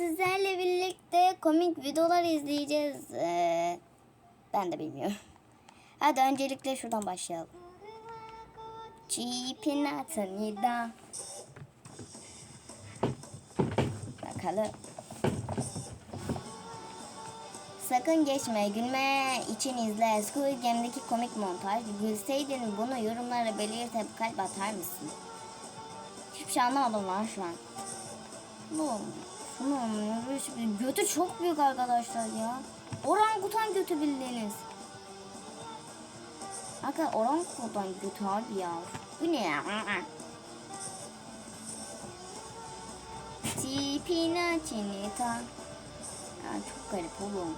sizlerle birlikte komik videolar izleyeceğiz. Ee, ben de bilmiyorum. Hadi öncelikle şuradan başlayalım. Çipinatanida. Bakalım. Sakın geçme, gülme için izle. Squid Game'deki komik montaj. Gülseydin bunu yorumlara belirtip kalp atar mısın? Hiçbir şey anlamadım lan şu an. Bu, bunun götü çok büyük arkadaşlar ya. Orangutan götü bildiğiniz. Arkadaşlar orangutan götü abi ya. Bu ne ya? Tipina çinita. Ya çok garip oğlum.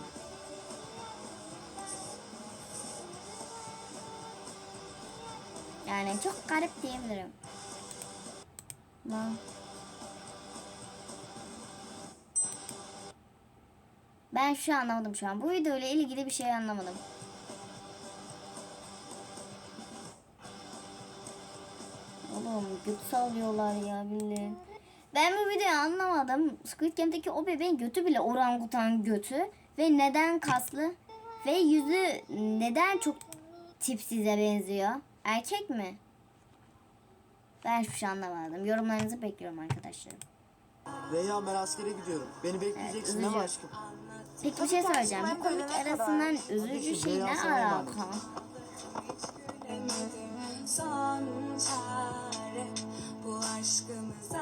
Yani çok garip diyebilirim. Lan. Ben şu an anlamadım şu an. Bu video ile ilgili bir şey anlamadım. Oğlum göt sallıyorlar ya bildiğin. Ben bu videoyu anlamadım. Squid Game'deki o bebeğin götü bile orangutan götü. Ve neden kaslı? Ve yüzü neden çok tipsize benziyor? Erkek mi? Ben hiçbir şey anlamadım. Yorumlarınızı bekliyorum arkadaşlar. Reyhan ben askere gidiyorum. Beni bekleyeceksin değil mi aşkım? Peki bir şey söyleyeceğim. Bu komik arasından üzücü şey ne alaka? Son çare bu aşkımıza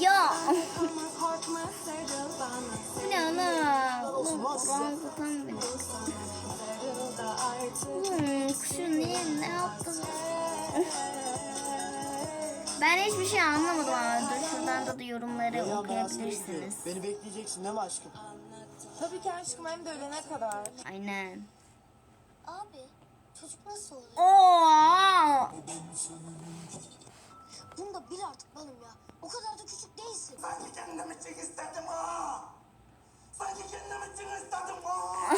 Ya bu ne ana? Oğlum da artık Oğlum kuşu niye ne yaptın? Ben hiçbir şey anlamadım ama dur şuradan da, da yorumları Reyhan okuyabilirsiniz. Beni bekleyeceksin değil mi aşkım? Tabii ki aşkım hem de ölene kadar. Aynen. Abi çocuk nasıl oluyor? Oo! Bunu da bil artık balım ya. O kadar da küçük değilsin. Sanki kendim için istedim ha. Sanki kendim için istedim ha.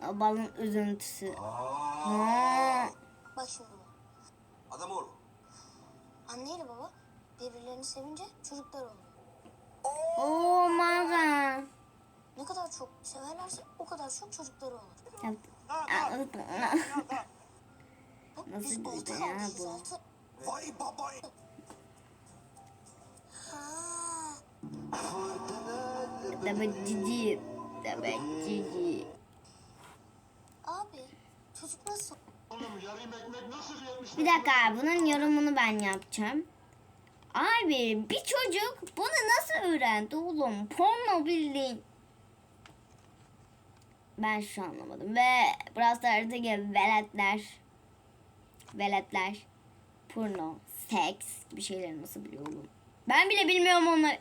Balın üzüntüsü. Ha. Bak şimdi. Adam ol. Anne ile baba birbirlerini sevince çocuklar oluyor. Oh my god. Ne kadar çok severlerse o kadar çok çocukları olur. Bak, Nasıl biz altı ya bu? altı. Vay baba. Ha, Demek cici. Demek cici. abi çocuk nasıl Bir dakika bunun yorumunu ben yapacağım. Abi bir çocuk bunu nasıl öğrendi oğlum? Porno bildiğin. Ben şu an anlamadım. Ve Brawl Stars'taki veletler. Veletler. Porno, seks bir şeyler nasıl biliyor oğlum? Ben bile bilmiyorum onları.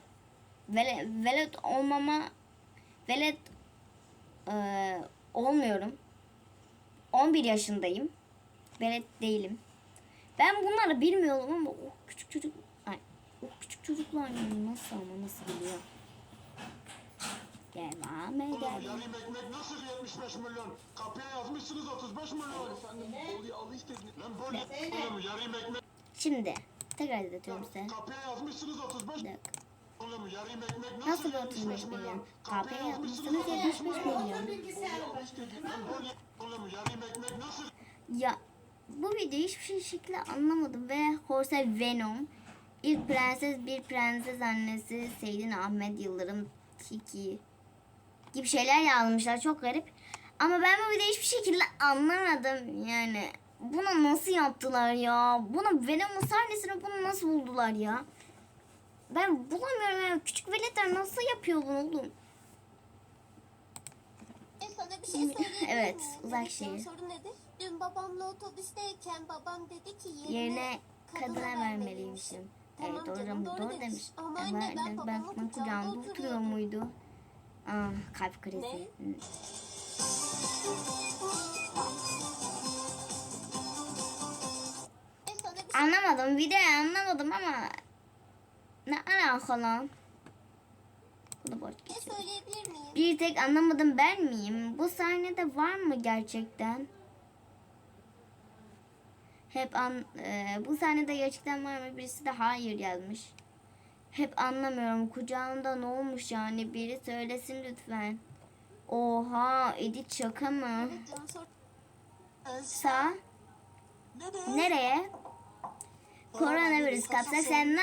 Vele, velet olmama velet eee, olmuyorum. 11 yaşındayım. Velet değilim. Ben bunları bilmiyorum ama o küçük çocuk ay o küçük çocuklar nasıl ama nasıl biliyor? Devam edelim. Yarım ekmek nasıl 75 milyon? Kapıya yazmışsınız 35 milyon. Efendim oluyor al işte. Lan böyle oğlum yarım ekmek Şimdi tekrar izletiyorum size. kapıya yazmışsınız 35 Bir dakika. Oğlum yarım ekmek Nasıl nasıl bir 35 75 milyon? milyon? Kapıya yazmışsınız 75 milyon. Ya bu videoyu hiçbir şekilde anlamadım ve Horse Venom ilk prenses bir prenses annesi Seydin Ahmet Yıldırım Tiki gibi şeyler yazmışlar çok garip. Ama ben bu videoyu hiçbir şekilde anlamadım yani. Bunu nasıl yaptılar ya? Bunu Venom'un sahnesini bunu nasıl buldular ya? Ben bulamıyorum ya. Küçük veletler nasıl yapıyor bunu oğlum? E sana bir şey Evet, uzak şehir. sorun nedir? Dün babamla otobüsteyken babam dedi ki yerine, Yerine kadına vermeliymişim. Tamam Evet canım, doğru, doğru doğru demiş. demiş. Ama Ama anne, ben ben, babamın kucağında oturuyor muydu? Aa, kalp krizi. E bir şey Anlamadım videoyu anlamadım ama ne alaka lan? Bunu boş geçiyorum. söyleyebilir miyim? Bir tek anlamadım ben miyim? Bu sahnede var mı gerçekten? Hep an e, bu sahnede gerçekten var mı? Birisi de hayır yazmış. Hep anlamıyorum. Kucağında ne olmuş yani? Biri söylesin lütfen. Oha, Edit şaka mı? Sağ. Nereye? Koronavirüs kapsak sen ne?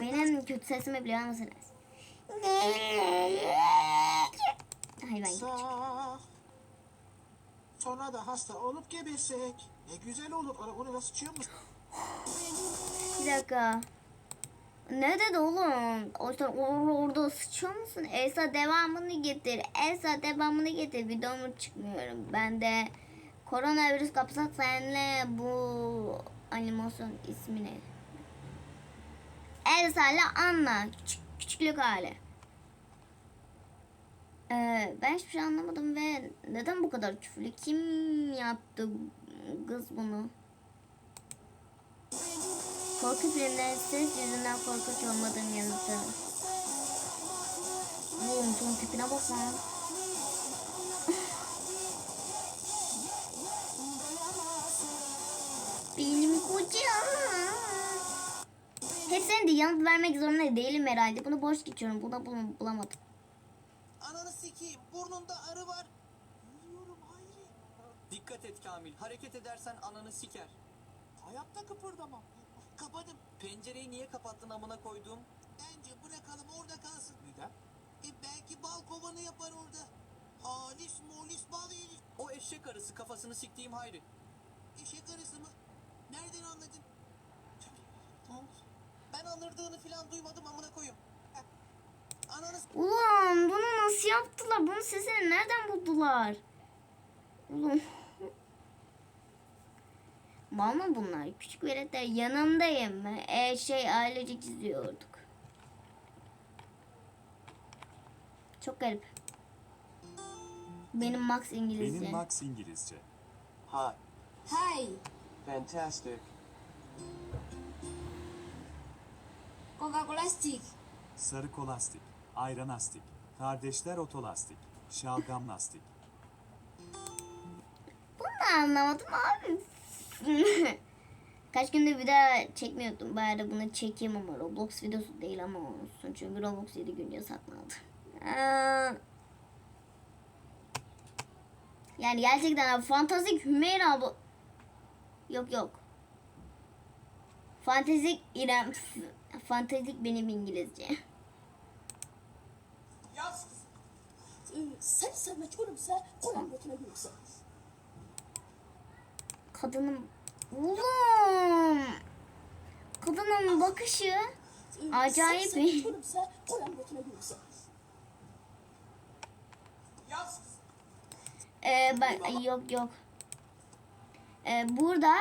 Benim kötü sesimi biliyor musunuz? Hayvan gibi. Orada Sonra da hasta olup gebesek. Ne güzel olur. Onu, onu nasıl sıçıyor musun? Bir dakika. Ne dedi oğlum? O sen or- orada sıçıyor musun? Elsa devamını getir. Elsa devamını getir. Videomu çıkmıyorum. Ben de koronavirüs kapsak senle bu animasyon ismi ne? Elsa ile Anna. Küçük, küçüklük hali. Ee, ben hiçbir şey anlamadım ve neden bu kadar küfürlü? Kim yaptı kız bunu? Korku filmleri ses yüzünden korkunç olmadığım yanıtı. Oğlum son tipine bak lan. Benim kocam. Hepsine de yanıt vermek zorunda değilim herhalde. Bunu boş geçiyorum. Buna bul- bulamadım. Sikeyim. Burnunda arı var. Yürüyorum Hayri. Dikkat et Kamil. Hareket edersen ananı siker. Hayatta kıpırdamam. Kapadım. Pencereyi niye kapattın amına koyduğum? Bence bırakalım orada kalsın. Neden? E belki bal kovanı yapar orada. Halis molis bal yeriz. O eşek arısı kafasını siktiğim Hayri. Eşek arısı mı? Nereden anladın? Ne oldu? Ben anırdığını falan duymadım amına koyayım. Ulan bunu nasıl yaptılar? Bunun sesini nereden buldular? Ulan. Mal mı bunlar? Küçük veletler yanımdayım. E şey ailecek izliyorduk. Çok garip. Benim Max İngilizce. Benim Max İngilizce. Hi. Hi, Fantastic. Coca-Cola stick. Sarı kolastik, ayran astik, kardeşler otolastik, şalgam lastik. Bunu da anlamadım abi. Kaç gündür video çekmiyordum. Bari bunu çekeyim ama Roblox videosu değil ama olsun. Çünkü Roblox 7 gün yasaklandı. Yani gerçekten abi, fantastik Hümeyra abla. Yok yok. Fantastik İrem. Fantastik benim İngilizce. Sen sen meçhulüm sen. Kulağın götüne gülümse. Kadının Oğlum. Kadının bakışı acayip bir. Ee, ay, yok yok. Ee, burada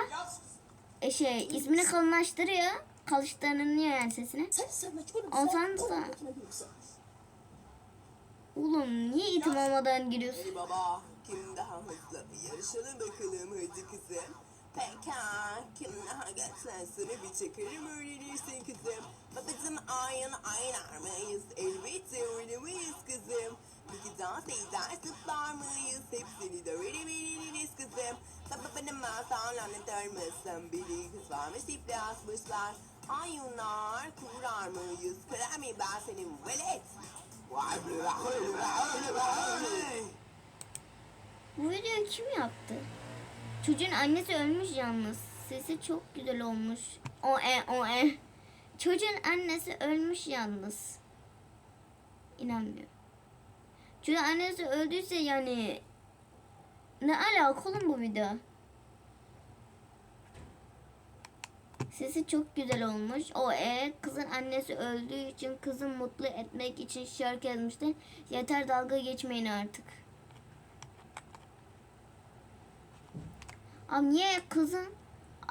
e, şey ismini kalınlaştırıyor. Kalıştırılıyor yani sesini. Ondan sen. sonra- Kulağın götüne gülümse. Oğlum niye itim olmadan giriyorsun? Hey baba kim daha hızlı yarışalım bakalım hadi kızım. Pekala kim daha geçsen sana bir çakarım öğrenirsin kızım. Babacım aynı aynar mıyız? Elbette oynamayız kızım? Peki dans eder zıplar mıyız? Hepsini de öğreniriz kızım. Baba bana masallarla mısın biri kız varmış iple asmışlar. Ayunlar kurar mıyız? Kırar ben senin velet Bu videoyu kim yaptı? Çocuğun annesi ölmüş yalnız. Sesi çok güzel olmuş. O e o e. Çocuğun annesi ölmüş yalnız. İnanmıyorum. Çocuğun annesi öldüyse yani ne alaka oğlum bu video? Sesi çok güzel olmuş. O e kızın annesi öldüğü için kızı mutlu etmek için şarkı yazmıştı. Yeter dalga geçmeyin artık. Abi niye kızın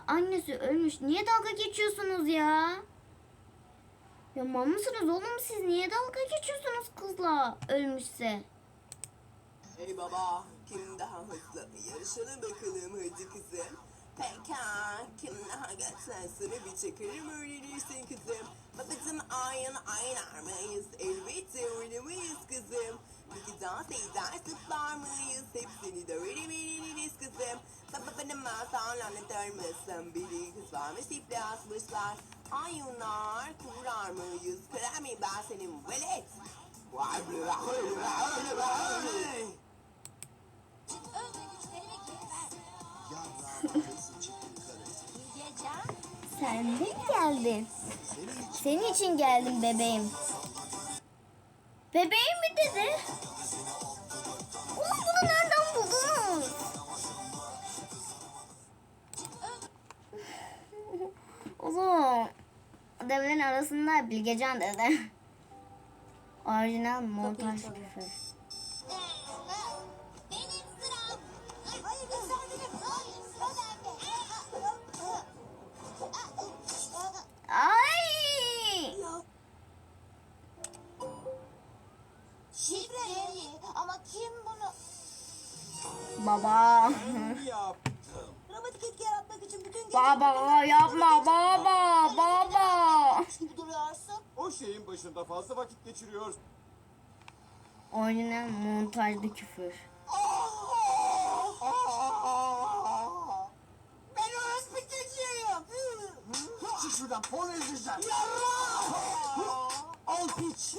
annesi ölmüş? Niye dalga geçiyorsunuz ya? Ya mal mısınız oğlum siz? Niye dalga geçiyorsunuz kızla ölmüşse? Hey baba kim daha hızlı yarışalım bakalım hadi kızım Pekala kim daha geçsen sana bir çakarım öğrenirsin kızım Babacım aynı aynar mıyız elbette oynamayız kızım Peki dans eder zıplar mıyız hepsini de öğreniriz kızım Sabahını masal anlatır mısın? Biri kız varmış iple asmışlar. Ayunlar kurar mıyız? Kırar mıyım ben senin velet? Vay be, vay be, vay be, vay be. Mi geldin? Senin için geldim bebeğim. Bebeğim mi dedi? Oğlum bunu nereden buldunuz? Oğlum. Devlerin arasında Bilgecan dedi. Orijinal montaj küfür. Baba. Dramatik etki yaratmak için bütün gece... baba yapma baba baba. duruyorsun. O şeyin başında fazla vakit geçiriyor. Orijinal montajlı küfür. Ben orospu çocuğuyum. Çık şuradan porno izleyeceğim. Al piç.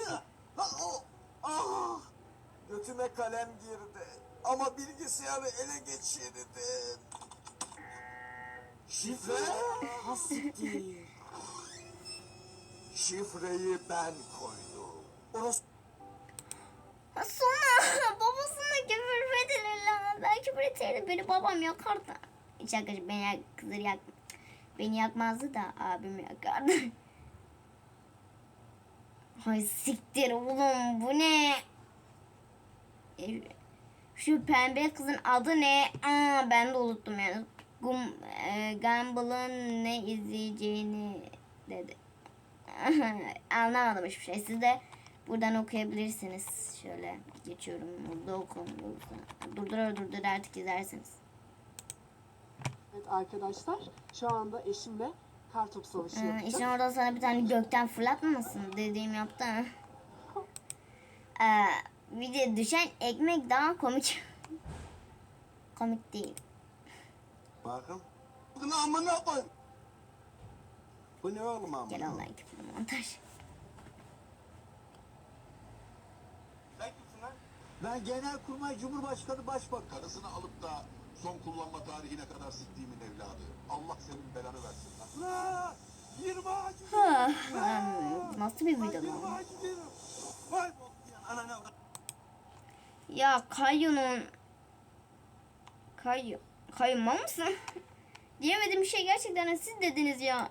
Götüme kalem girdi. Ama bilgisayarı ele geçirdim. Şifre? Hassiktir. Şifreyi ben koydum. Orospu Sonra babasına küfür edilir lan. Ben küfür etseydim beni babam yakardı. Şaka beni yak, kızır yak, beni yakmazdı da abim yakardı. Ay siktir oğlum bu ne? E, Şu pembe kızın adı ne? Aa, ben de unuttum yani. Gum, e, Gumball'ın ne izleyeceğini dedi. Anlamadım hiçbir şey. Siz de buradan okuyabilirsiniz. Şöyle geçiyorum. Burada okun. Durdurur durdur artık izlersiniz. Evet arkadaşlar şu anda eşimle kartop savaşı Ee, yapacağız. işin orada sana bir tane gökten fırlatmamasın dediğim yaptı. Ee, de düşen ekmek daha komik. komik değil. Bakın. Bunu amına koy. Bu ne oğlum amına? Gel Allah'ın küfürü montaj. Ben Genelkurmay Cumhurbaşkanı Başbakan. Karısını alıp da son kullanma tarihine kadar siktiğimin evladı. Allah senin belanı versin lan. La! 20 ağacı Ha, Nasıl bir video 20 lan? ağacı diyorum. Vay. Ananı avradım. Ya Kayyu'nun... Kayyu. Kayyu mal mısın? Diyemedim bir şey gerçekten siz dediniz ya.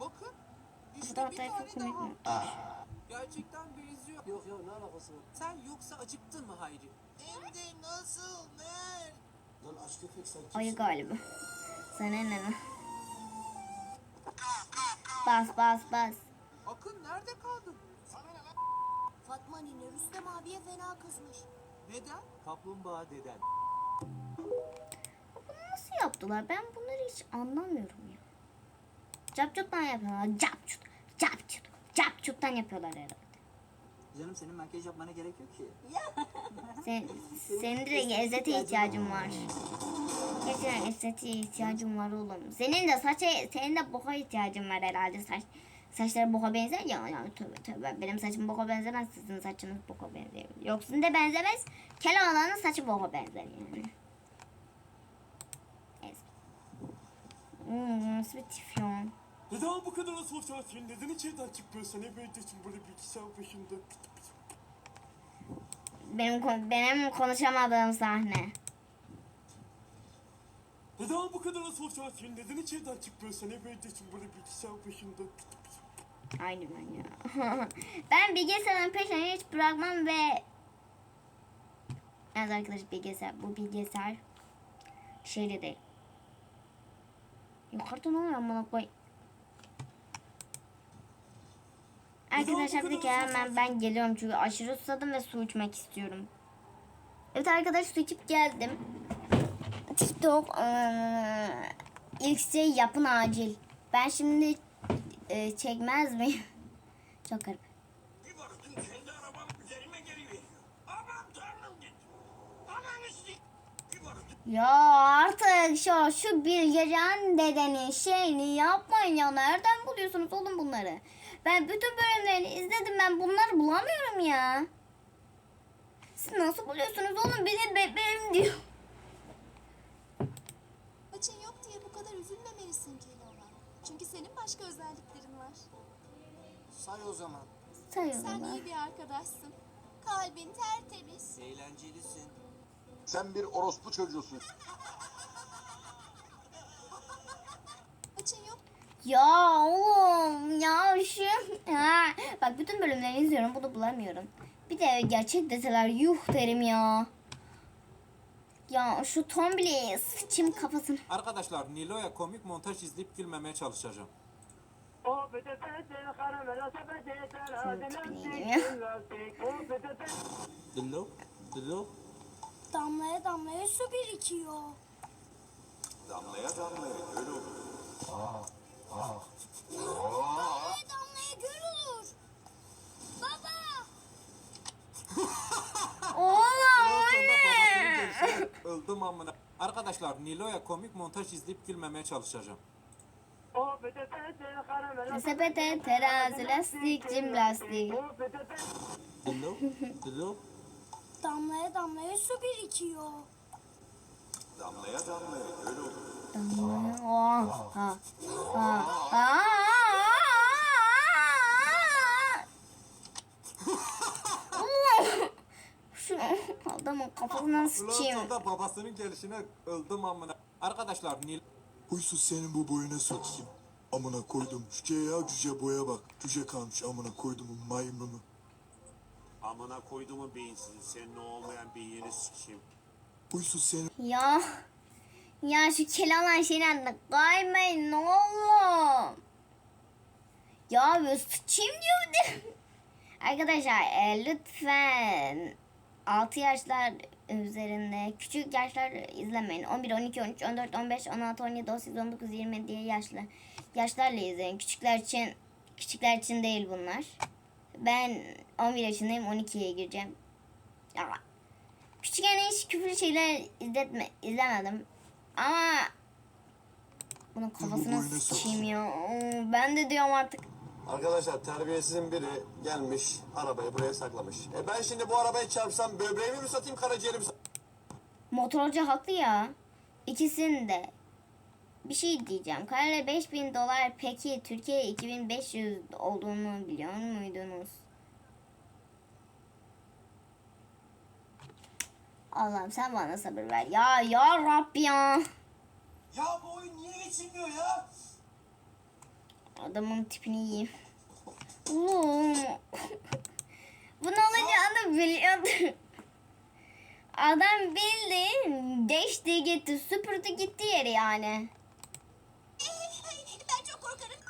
Bakın. İşte bir tane daha. Gerçekten benziyor. Yok yok ne alakası var? Sen yoksa acıktın mı Hayri? Hem de nasıl? Nerede? Lan aç köpek sen kimsin? Ayı galiba. Sana ne lan? Bas bas bas. Akın nerede kaldın? Fatma nene Rüstem abiye fena kızmış. Neden? Kaplumbağa deden. Bunu nasıl yaptılar? Ben bunları hiç anlamıyorum ya. Capcut'tan yapıyorlar. Capcut, capcut, capcut'tan yapıyorlar herhalde. Canım senin makyaj yapmana gerek yok ki. Sen, senin de estetiğe ihtiyacın var. Gerçekten estetiğe ihtiyacın var oğlum. Senin de saça, senin de boka ihtiyacın var herhalde. Saç, saçları boka benzer ya. Yani tövbe tövbe. Benim saçım boka benzemez. Sizin saçınız boka benzer. Yoksun da benzemez. Keloğlan'ın saçı boka benzer yani. Hmm, nasıl bir ya? Neden bu kadar sosyalsin? Neden içeriden çıkmıyorsun? Ne böylesin böyle bilgisayar başında? Benim, benim konuşamadığım sahne. Neden bu kadar sosyalsin? Neden içeriden çıkmıyorsun? Ne böylesin böyle bilgisayar başında? Aynı ben ya. ben bilgisayarın peşini hiç bırakmam ve Evet arkadaşlar bilgisayar bu bilgisayar şeyde değil. Yukarıda ne oluyor amına koy. Arkadaşlar bir dakika hemen ben geliyorum çünkü aşırı susadım ve su içmek istiyorum. Evet arkadaşlar su içip geldim. TikTok eee, ilk şey yapın acil. Ben şimdi e, çekmez miyim? Çok garip. Bir baktım kendi arabam üzerime geri veriyor. Aman tanrım dedim. Ananı sik. Bir baktım Ya artık şu, şu Bilgecan dedenin şeyini yapmayın ya. Nereden buluyorsunuz oğlum bunları? Ben bütün bölümlerini izledim ben bunları bulamıyorum ya. Siz nasıl buluyorsunuz oğlum? Benim bebeğim diyor. Maçın yok diye bu kadar üzülmemelisin Keloğlan. Çünkü senin başka özelliklerin. Say o zaman. Sen Sayıyorlar. iyi bir arkadaşsın. Kalbin tertemiz. Eğlencelisin. Sen bir orospu çocuğusun. Maçın yok Ya oğlum ya şu. Ha, bak bütün bölümleri izliyorum bunu bulamıyorum. Bir de gerçek deseler yuh derim ya. Ya şu Tombili sıçayım kafasını. Arkadaşlar Nilo'ya komik montaj izleyip gülmemeye çalışacağım. Dilo, Dilo. Damlaya damlaya su birikiyor. Damlaya damlaya göl olur. Damlaya damlaya göl olur. Baba! Oğlum o ne? öldüm amına. Arkadaşlar Nilo'ya komik montaj izleyip gülmemeye çalışacağım. Sepete terazi lastik cim lastik. Damlaya damlaya su birikiyor. Damlaya damlaya göl olur. Oh, ha, ha, ha. Şu adamın kafasına Ulan sıçayım. sonunda babasının gelişine öldüm amına. Arkadaşlar Nil Huysuz senin bu boyuna sokayım. Amına koydum. Cüce ya cüce boya bak. Cüce kalmış amına koydum maymunu. Amına koyduğumun beyinsiz. Senin olmayan beynini sikeyim. Huysuz senin Ya, ya şu kelalan şeyin adına kaymayın ne oğlum. Ya bir sıçayım diyor bir de. Arkadaşlar e, lütfen 6 yaşlar üzerinde küçük yaşlar izlemeyin. 11, 12, 13, 14, 15, 16, 17, 18, 19, 20 diye yaşlı yaşlarla izleyin. Küçükler için küçükler için değil bunlar. Ben 11 yaşındayım 12'ye gireceğim. Ya küçükken hiç küfür şeyler izletme, izlemedim. Ama bunun kafasına sıçayım ya. Ben de diyorum artık. Arkadaşlar terbiyesizin biri gelmiş arabayı buraya saklamış. E ben şimdi bu arabayı çarpsam böbreğimi mi satayım karaciğerimi mi satayım? Motorcu haklı ya. İkisinde. Bir şey diyeceğim. Karayla 5000 dolar peki Türkiye 2500 olduğunu biliyor muydunuz? Allah'ım sen bana sabır ver. Ya ya Rabbi ya. Ya bu oyun niye geçilmiyor ya? Adamın tipini yiyeyim. Bunu olacağını biliyordum. Adam bildi. Geçti gitti. Süpürdü gitti yeri yani. Ben çok korkarım.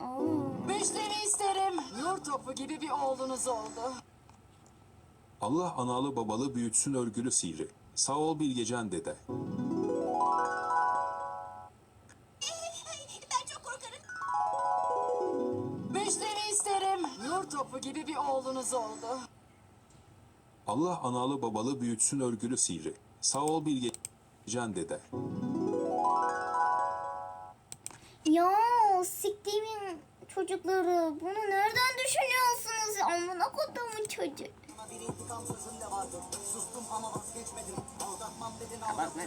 Oo. Müjdemi isterim. Nur topu gibi bir oğlunuz oldu. Allah analı babalı büyütsün örgülü sihri. Sağ ol Bilgecan dede. Topu gibi bir oğlunuz oldu. Allah analı babalı büyütsün örgülü sihri. Sağ ol Bilgecan dede. Ya siktiğimin çocukları. Bunu nereden düşünüyorsunuz? Amına kodumun çocuğu. Bir intikam sözüm de vardı. Sustum ama vazgeçmedim. Aldatmam dedin Kapatma.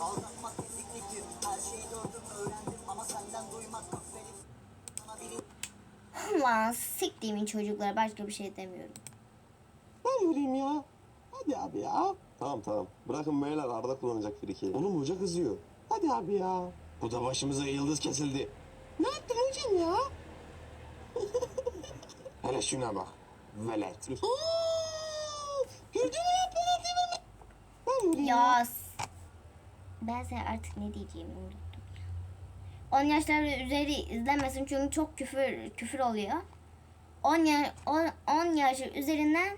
Aldatmak ezikliktir. Her şeyi gördüm öğrendim ama senden duymak müftelik. Sana bir Lan siktiğimin çocukları. Başka bir şey demiyorum. Ben vurayım ya. Hadi abi ya. Tamam tamam. Bırakın beyler Arda kullanacak friki. Oğlum hoca kızıyor. Hadi abi ya. Bu da başımıza yıldız kesildi. Ne yaptın hocam ya? Hele şuna bak. Velet. Gördün mü yaptılar değil mi? Ben vurayım Ya s- ben sana artık ne diyeceğimi unuttum ya. 10 yaşlar üzeri izlemesin çünkü çok küfür küfür oluyor. 10 ya 10, 10 yaş üzerinden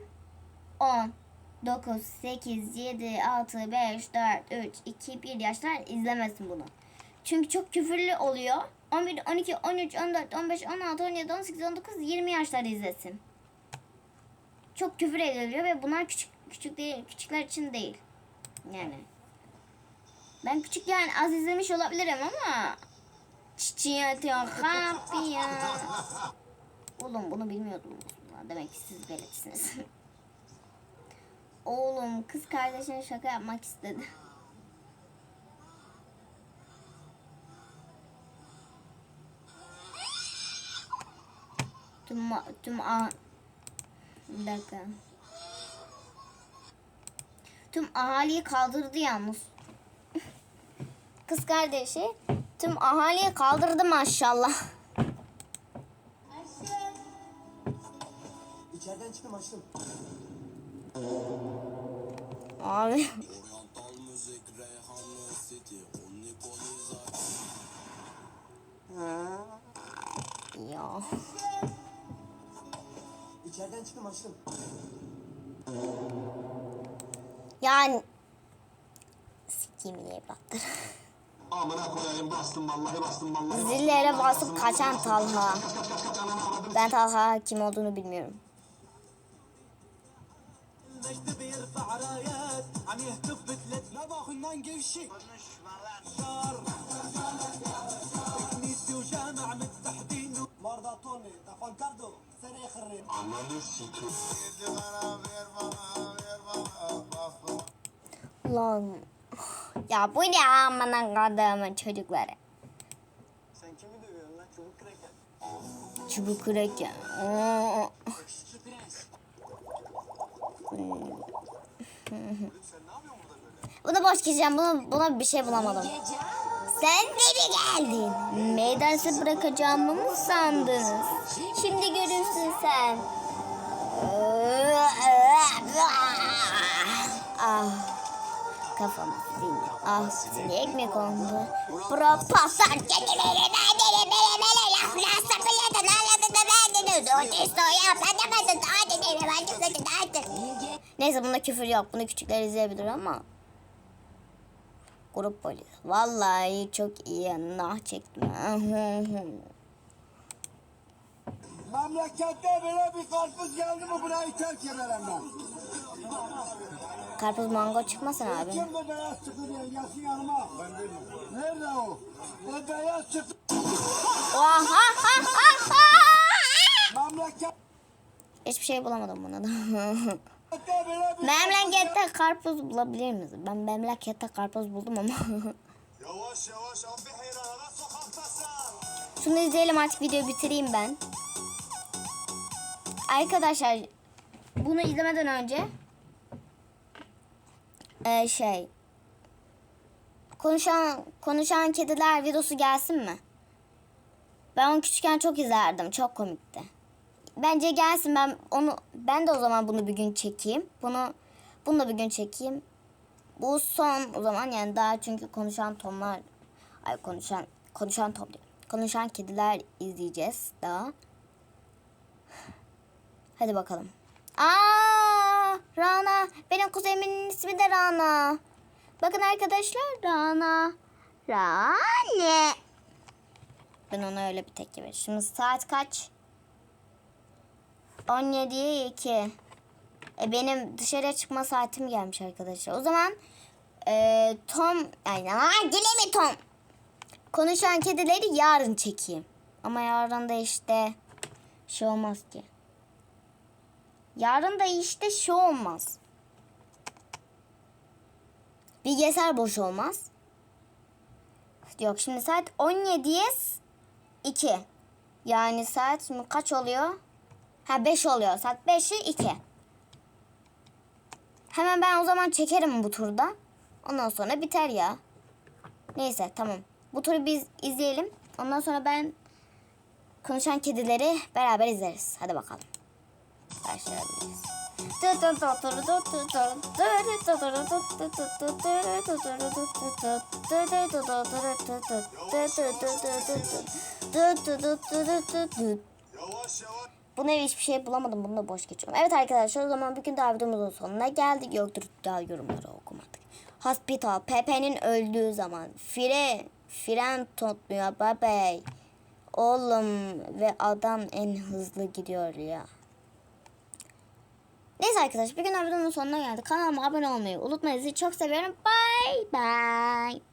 10 9 8 7 6 5 4 3 2 1 yaşlar izlemesin bunu. Çünkü çok küfürlü oluyor. 11 12 13 14 15 16 17 18 19 20 yaşlar izlesin. Çok küfür ediliyor ve bunlar küçük küçük değil küçükler için değil. Yani. Ben küçükken az izlemiş olabilirim ama Çiçeği ya. Oğlum bunu bilmiyordum. Demek ki siz belirtisiniz. Oğlum kız kardeşine şaka yapmak istedi. Tüm tüm a bir dakika. Tüm ahaliyi kaldırdı yalnız. Kız kardeşi tüm ahaliyi kaldırdı maşallah. İçeriden çıktım açtım. Abi. ya. İçeriden çıktım açtım. Yani sikiyim iyi evlatlar. Amına koyayım bastım vallahi bastım vallahi. Zillere basıp kaçan Talha. Ben Talha kim olduğunu bilmiyorum. Lan ya bu ne amına kadımın çocukları. Sen kimi dövüyorsun lan çubuk kraker? Çubuk prens. Bunu boş geçeceğim. Bunu, buna bir şey bulamadım. Sen mi geldin? Meydansı bırakacağımı mı sandınız? Şimdi görürsün sen. Ah. Kafam sinir. Ah sinek mi kondu? Bro pasar Neyse bunda küfür yok. Bunu küçükler izleyebilir ama. Grup polis. Vallahi çok iyi nah çektim. Memlekette böyle bir karpuz geldi mi burayı terk ederim ben. Karpuz mango çıkmasın abi. Kim bu beyaz çıktı diye gelsin yanıma. Ben değilim. Nerede o? O beyaz çıktı. Oha ha ha ha. Memlekette Hiçbir şey bulamadım buna da. memlekette karpuz bulabilir miyiz? Ben memlekette karpuz buldum ama. Yavaş yavaş abi heyrana sokaktasın. Şunu izleyelim artık videoyu bitireyim ben. Arkadaşlar bunu izlemeden önce eee, şey konuşan konuşan kediler videosu gelsin mi? Ben onu küçükken çok izlerdim. Çok komikti. Bence gelsin ben onu ben de o zaman bunu bir gün çekeyim. Bunu bunu da bir gün çekeyim. Bu son o zaman yani daha çünkü konuşan tomlar ay konuşan konuşan tom değil. Konuşan kediler izleyeceğiz daha. Hadi bakalım. Aa, Rana. Benim kuzenimin ismi de Rana. Bakın arkadaşlar Rana. Rane. Ben ona öyle bir tepki veriyorum. Şimdi saat kaç? 17'ye 2. E benim dışarıya çıkma saatim gelmiş arkadaşlar. O zaman e, Tom, yani aa, mi Tom? Konuşan kedileri yarın çekeyim. Ama yarın da işte şey olmaz ki. Yarın da işte şey olmaz. Bilgisayar boş olmaz. Yok şimdi saat 17'ye 2. Yani saat kaç oluyor? Ha 5 oluyor. Saat 5'i 2. Hemen ben o zaman çekerim bu turda. Ondan sonra biter ya. Neyse tamam. Bu turu biz izleyelim. Ondan sonra ben konuşan kedileri beraber izleriz. Hadi bakalım. Başlayabiliriz. Buna hiçbir şey bulamadım. Bunu da boş geçiyorum. Evet arkadaşlar o zaman bugün daha videomuzun sonuna geldik. Yoktur daha yorumları okumadık. Hospital. Pepe'nin öldüğü zaman. Fire. Fren topluyor babey. Oğlum ve adam en hızlı gidiyor ya. Neyse arkadaşlar bugün videonun sonuna geldik. Kanalıma abone olmayı unutmayın. Sizi çok seviyorum. Bye bye.